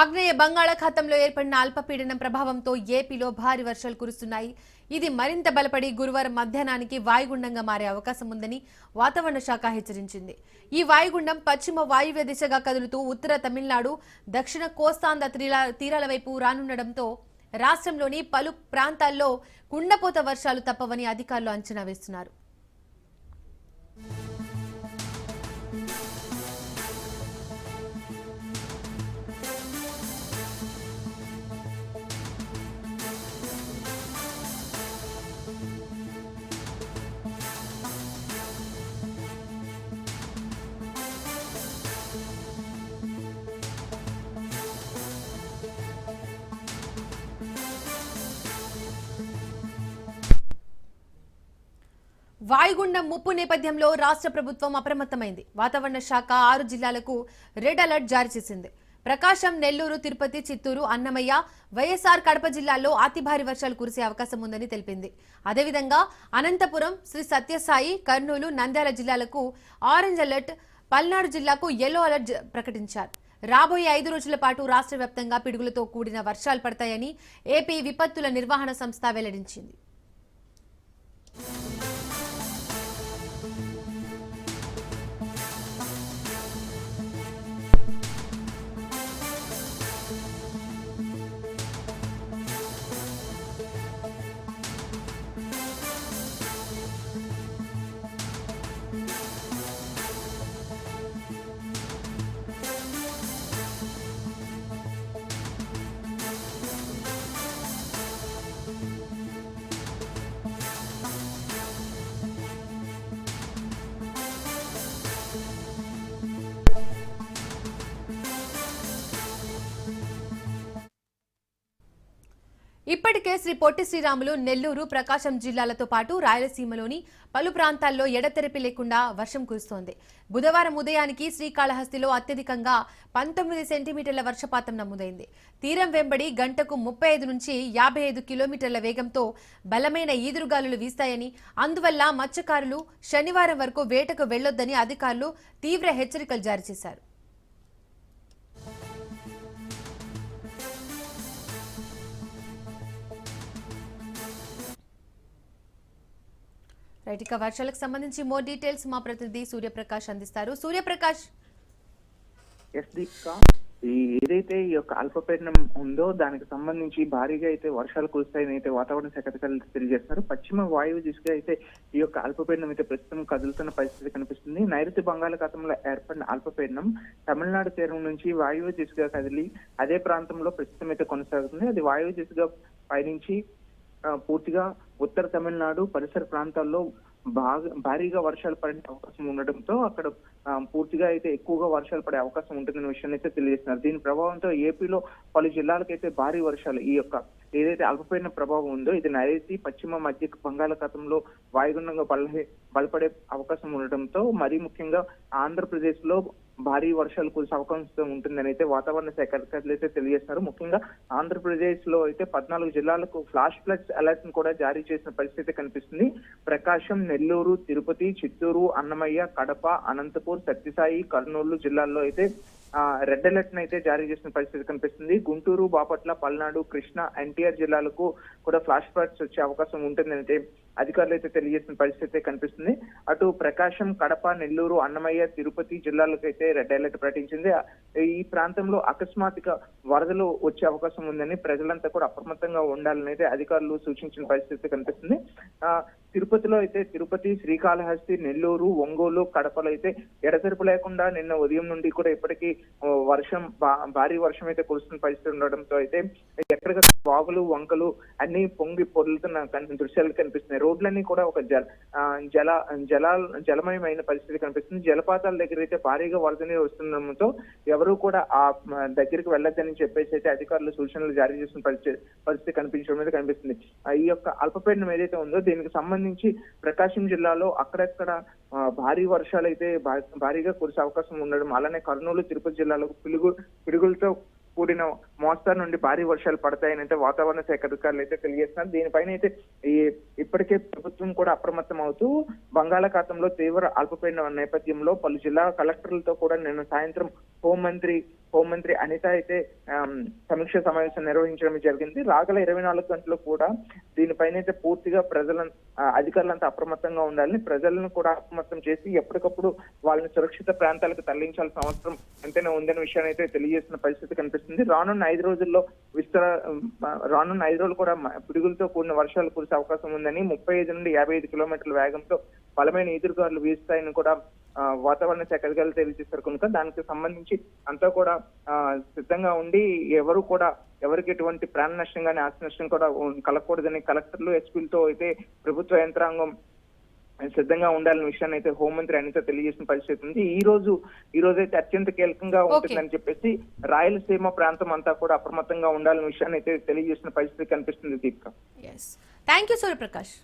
ఆగ్నేయ బంగాళాఖాతంలో ఏర్పడిన అల్పపీడనం ప్రభావంతో ఏపీలో భారీ వర్షాలు కురుస్తున్నాయి. ఇది మరింత బలపడి గురువారం మధ్యాహ్నానికి వాయుగుండంగా మారే అవకాశం ఉందని వాతావరణ శాఖ హెచ్చరించింది. ఈ వాయుగుండం పశ్చిమ వాయువ్య దిశగా కదులుతూ ఉత్తర తమిళనాడు దక్షిణ కోస్తాంధ్ర తీరాల వైపు రానుండడంతో రాష్ట్రంలోని పలు ప్రాంతాల్లో కుండపోత వర్షాలు తప్పవని అధికారులు అంచనా వేస్తున్నారు. వాయుగుండం ముప్పు నేపథ్యంలో రాష్ట్ర ప్రభుత్వం అప్రమత్తమైంది. వాతావరణ శాఖ ఆరు జిల్లాలకు రెడ్ అలర్ట్ జారీ చేసింది. ప్రకాశం నెల్లూరు తిరుపతి చిత్తూరు అన్నమయ్య వైఎస్ఆర్ కడప జిల్లాల్లో అతి భారీ వర్షాలు కురిసే అవకాశం ఉందని తెలిపింది. అదేవిధంగా అనంతపురం శ్రీ సత్యసాయి కర్నూలు నంద్యాల జిల్లాలకు ఆరెంజ్ అలర్ట్ పల్నాడు జిల్లాకు ఎల్లో అలర్ట్ ప్రకటించారు. రాబోయే ఐదు రోజుల పాటు రాష్ట్ర వ్యాప్తంగా పిడుగులతో కూడిన వర్షాలు పడతాయని ఏపీ విపత్తుల నిర్వహణ సంస్థ వెల్లడించింది. ఇప్పటికే శ్రీ పొట్టి శ్రీరాములు నెల్లూరు ప్రకాశం జిల్లాలతో పాటు రాయలసీమలోని పలు ప్రాంతాల్లో ఎడతెరిపి లేకుండా వర్షం కురుస్తోంది. బుధవారం ఉదయానికి శ్రీకాళహస్తిలో అత్యధికంగా పంతొమ్మిది సెంటీమీటర్ల వర్షపాతం నమోదైంది. తీరం వెంబడి గంటకు ముప్పై ఐదు నుంచి యాభై ఐదు కిలోమీటర్ల వేగంతో బలమైన ఈదురుగాలులు వీస్తాయని అందువల్ల మత్స్యకారులు శనివారం వరకు వేటకు వెళ్ళొద్దని అధికారులు తీవ్ర హెచ్చరికలు జారీ చేశారు. రైట్ ఇక వర్షాలకు సంబంధించి మోర్ డీటెయిల్స్ మా ప్రతినిధి సూర్యప్రకాష్ అందిస్తారు. సూర్యప్రకాష్. ఎస్ దీపిక ఈ ఏదైతే ఈ యొక్క అల్పపీడనం ఉందో దానికి సంబంధించి భారీగా అయితే వర్షాలు కురుస్తాయని అయితే వాతావరణ శాఖ అధికారులు తెలియజేస్తున్నారు. పశ్చిమ వాయువు దిశగా అయితే ఈ యొక్క అల్పపీడనం అయితే ప్రస్తుతం కదులుతున్న పరిస్థితి కనిపిస్తుంది. నైరుతి బంగాళాఖాతంలో ఏర్పడిన అల్పపీడనం తమిళనాడు తీరం నుంచి వాయువ్య దిశగా కదిలి అదే ప్రాంతంలో ప్రస్తుతం అయితే కొనసాగుతుంది. అది వాయువ్య దిశగా పయనించి పూర్తిగా ఉత్తర తమిళనాడు పరిసర ప్రాంతాల్లో బాగా భారీగా వర్షాలు పడే అవకాశం ఉండటంతో అక్కడ పూర్తిగా అయితే ఎక్కువగా వర్షాలు పడే అవకాశం ఉంటుందనే విషయాన్ని అయితే తెలియజేస్తున్నారు. దీని ప్రభావంతో ఏపీలో పలు జిల్లాలకైతే భారీ వర్షాలు ఈ యొక్క ఏదైతే అల్పపీడన ప్రభావం ఉందో ఇది నైరుతి పశ్చిమ మధ్య బంగాళాఖాతంలో వాయుగుండంగా బల బలపడే అవకాశం ఉండటంతో మరీ ముఖ్యంగా ఆంధ్రప్రదేశ్లో భారీ వర్షాలు కురిసే అవకాశం ఉంటుందని అయితే వాతావరణ శాఖ అధికారులు అయితే తెలియజేస్తున్నారు ముఖ్యంగా ఆంధ్రప్రదేశ్లో అయితే పద్నాలుగు జిల్లాలకు ఫ్లాష్ ఫ్లడ్స్ అలర్ట్ను కూడా జారీ చేసిన పరిస్థితి కనిపిస్తుంది. ప్రకాశం నెల్లూరు తిరుపతి చిత్తూరు అన్నమయ్య కడప అనంతపూర్ సత్యసాయి కర్నూలు జిల్లాల్లో అయితే రెడ్ అలర్ట్ అయితే జారీ చేసిన పరిస్థితి కనిపిస్తుంది. గుంటూరు బాపట్ల పల్నాడు కృష్ణా ఎన్టీఆర్ జిల్లాలకు కూడా ఫ్లాష్ ఫ్లడ్స్ వచ్చే అవకాశం ఉంటుందని అయితే అధికారులు అయితే తెలియజేసిన పరిస్థితి కనిపిస్తుంది. అటు ప్రకాశం కడప నెల్లూరు అన్నమయ్య తిరుపతి జిల్లాలకు అయితే రెడ్ అలర్ట్ ప్రకటించింది. ఈ ప్రాంతంలో అకస్మాత్తుగా వరదలు వచ్చే అవకాశం ఉందని ప్రజలంతా కూడా అప్రమత్తంగా ఉండాలని అయితే అధికారులు సూచించిన పరిస్థితి కనిపిస్తుంది. తిరుపతిలో అయితే తిరుపతి శ్రీకాళహస్తి నెల్లూరు ఒంగోలు కడపలో అయితే ఎడతెరుపు లేకుండా నిన్న ఉదయం నుండి కూడా ఇప్పటికీ వర్షం భారీ వర్షం అయితే కురుస్తున్న పరిస్థితి ఉండడంతో అయితే ఎక్కడికక్కడ వాగులు వంకలు అన్ని పొంగి పొర్లుతున్న దృశ్యాలు కనిపిస్తున్నాయి. రోడ్లన్నీ కూడా ఒక జల జల జల జలమయమైన పరిస్థితి కనిపిస్తుంది. జలపాతాల దగ్గర అయితే భారీగా వరద నీరు వస్తుండడంతో ఎవరు కూడా ఆ దగ్గరికి వెళ్ళొద్దని చెప్పేసి అయితే అధికారులు సూచనలు జారీ చేసిన పరిస్థితి పరిస్థితి కనిపించడం మీద కనిపిస్తుంది. ఆ, ఈ యొక్క అల్పపీడనం ఏదైతే ఉందో దీనికి సంబంధించి ప్రకాశం జిల్లాలో అక్కడక్కడ భారీ వర్షాలు అయితే భారీగా కురిసే అవకాశం ఉండడం అలానే కర్నూలు తిరుపతి జిల్లాలో పిలుగు పిడుగులతో కూడిన మోస్తారు నుండి భారీ వర్షాలు పడతాయని అయితే వాతావరణ శాఖ అధికారులు అయితే తెలియజేస్తున్నారు. దీనిపైన అయితే ఈ ఇప్పటికే ప్రభుత్వం కూడా అప్రమత్తం అవుతూ బంగాళాఖాతంలో తీవ్ర అల్పపీడన నేపథ్యంలో పలు జిల్లా కలెక్టర్లతో కూడా నిన్న సాయంత్రం హోంమంత్రి హోంమంత్రి అనిత అయితే సమీక్ష సమావేశం నిర్వహించడం జరిగింది. రాగల ఇరవై నాలుగు గంటలు కూడా దీనిపైన అయితే పూర్తిగా ప్రజలను అధికారులంతా అప్రమత్తంగా ఉండాలని ప్రజలను కూడా అప్రమత్తం చేసి ఎప్పటికప్పుడు వాళ్ళని సురక్షిత ప్రాంతాలకు తరలించాల్సిన అవసరం ఎంతైనా ఉందనే విషయాన్ని అయితే తెలియజేసిన పరిస్థితి కనిపిస్తుంది. రానున్న ఐదు రోజుల్లో విస్తర రానున్న ఐదు రోజులు కూడా పిడుగులతో కూడిన వర్షాలు కురిసే అవకాశం ఉందని ముప్పై ఐదు నుండి యాభై ఐదు కిలోమీటర్ల వేగంతో బలమైన ఎదురుగాలు వీస్తాయని కూడా వాతావరణ శాఖ అధికారులు తెలియజేస్తారు కనుక దానికి సంబంధించి అంతా కూడా సిద్ధంగా ఉండి ఎవరు కూడా ఎవరికి ఎటువంటి ప్రాణ నష్టం కానీ ఆస్తి నష్టం కూడా కలగకూడదని కలెక్టర్లు ఎస్పీలతో అయితే ప్రభుత్వ యంత్రాంగం సిద్ధంగా ఉండాలనే విషయాన్ని అయితే హోంమంత్రి అనిత తెలియజేసిన పరిస్థితి ఉంది. ఈ రోజు ఈ రోజు అయితే అత్యంత కీలకంగా ఉంటుందని చెప్పేసి రాయలసీమ ప్రాంతం అంతా కూడా అప్రమత్తంగా ఉండాలనే విషయాన్ని అయితే తెలియజేసిన పరిస్థితి కనిపిస్తుంది దీపిక. Thank you Suryaprakash.